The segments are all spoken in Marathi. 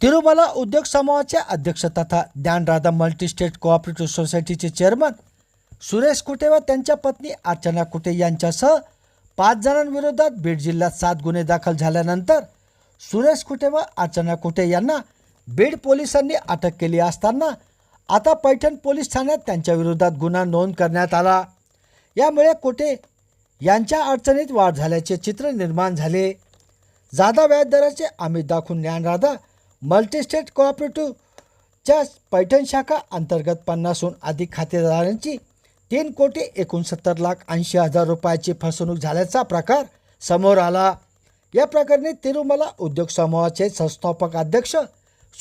तिरुमला उद्योग समूहाचे अध्यक्ष तथा ज्ञानराधा मल्टीस्टेट कोऑपरेटिव्ह सोसायटीचे चेअरमन सुरेश कुटे व त्यांच्या पत्नी अर्चना कुटे यांच्यासह पाच जणांविरोधात बीड जिल्ह्यात सात गुन्हे दाखल झाल्यानंतर सुरेश कुटे व अर्चना कुटे यांना बीड पोलिसांनी अटक केली असताना आता पैठण पोलीस ठाण्यात त्यांच्या विरोधात गुन्हा नोंद करण्यात आला. यामुळे कुटे यांच्या अडचणीत वाढ झाल्याचे चित्र निर्माण झाले. जादा व्याजदराचे आम्ही दाखवून ज्ञानराधा मल्टीस्टेट कोऑपरेटिव्हच्या पैठण शाखा अंतर्गत पन्नासहून अधिक खातेदारांची तीन कोटी एकोणसत्तर लाख ऐंशी हजार रुपयाची फसवणूक झाल्याचा प्रकार समोर आला. या प्रकरणी तिरुमला उद्योग समूहाचे संस्थापक अध्यक्ष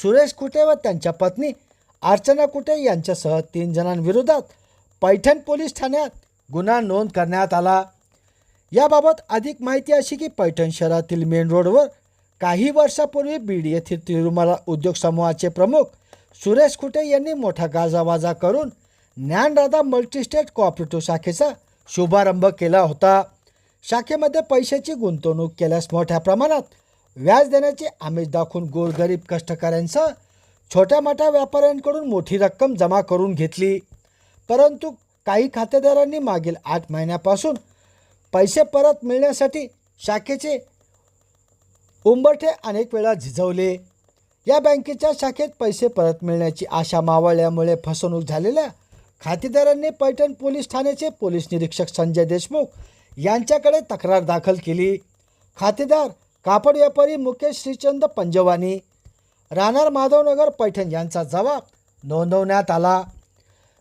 सुरेश कुटे व त्यांच्या पत्नी अर्चना कुटे यांच्यासह तीन जणांविरोधात पैठण पोलीस ठाण्यात गुन्हा नोंद करण्यात आला. याबाबत अधिक माहिती अशी की पैठण शहरातील मेन रोडवर काही वर्षापूर्वी बीड येथील तिरुमला उद्योग समूहाचे प्रमुख सुरेश खुटे यांनी मोठा गाजावाजा करून ज्ञानदादा मल्टीस्टेट कोऑपरेटिव्ह शाखेचा शुभारंभ केला होता. शाखेमध्ये पैशाची गुंतवणूक केल्यास मोठ्या प्रमाणात व्याज देण्याचे आमिष दाखवून गोरगरीब कष्टकऱ्यांसह छोट्या मोठ्या व्यापाऱ्यांकडून मोठी रक्कम जमा करून घेतली. परंतु काही खातेदारांनी मागील आठ महिन्यापासून पैसे परत मिळण्यासाठी शाखेचे उंबरठे अनेक वेळा झिजवले. या बँकेच्या शाखेत पैसे परत मिळण्याची आशा मावळल्यामुळे फसवणूक झालेल्या खातेदारांनी पैठण पोलीस ठाण्याचे पोलीस निरीक्षक संजय देशमुख यांच्याकडे तक्रार दाखल केली. खातेदार कापड व्यापारी मुकेश श्रीचंद पंजवानी राहणार माधवनगर पैठण यांचा जबाब नोंदवण्यात आला.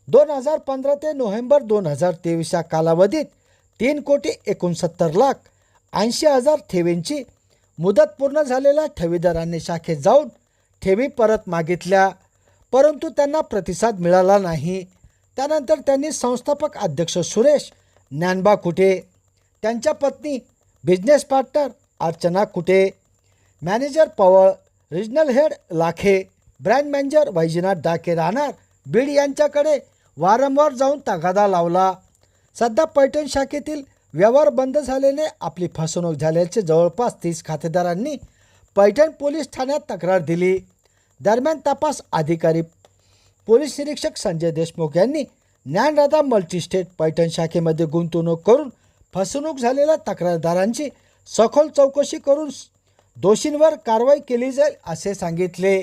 दोन हजार पंधरा ते नोव्हेंबर दोन हजार तेवीस या कालावधीत तीन कोटी एकोणसत्तर लाख ऐंशी हजार ठेवींची मुदत पूर्ण झालेल्या ठेवीदारांनी शाखेत जाऊन ठेवी परत मागितल्या. परंतु त्यांना प्रतिसाद मिळाला नाही. त्यानंतर त्यांनी संस्थापक अध्यक्ष सुरेश ज्ञानबा कुटे त्यांच्या पत्नी business partner Archana Kute manager Pawal regional head Lakhe brand manager Vaijnath Dake राहणार बीड यांच्याकडे वारंवार जाऊन तगादा लावला. सध्या पैठण शाखेतील व्यवहार बंद झाल्याने आपली फसवणूक झाल्याचे जवळपास तीस खातेदारांनी पैठण पोलीस ठाण्यात तक्रार दिली. दरम्यान तपास अधिकारी पोलीस निरीक्षक संजय देशमुख यांनी ज्ञानराधा मल्टीस्टेट पैठण शाखेमध्ये गुंतवणूक करून फसवणूक झालेल्या तक्रारदारांची सखोल चौकशी करून दोषींवर कारवाई केली जाईल असे सांगितले.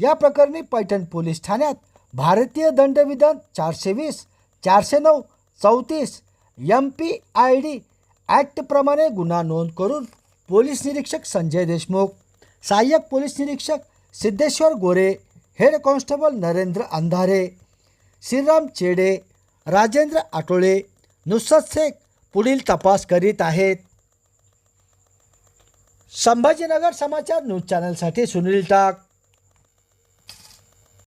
या प्रकरणी पैठण पोलीस ठाण्यात भारतीय दंडविधान चारशे वीस चारशे नऊ चौतीस एम पी आय डी ॲक्टप्रमाणे गुन्हा नोंद करून पोलीस निरीक्षक संजय देशमुख सहाय्यक पोलीस निरीक्षक सिद्धेश्वर गोरे हेड कॉन्स्टेबल नरेंद्र अंधारे श्रीराम चेडे राजेंद्र आटोळे नुसरत शेख पुढील तपास करीत आहेत. संभाजीनगर समाचार न्यूज चॅनलसाठी सुनील टाक.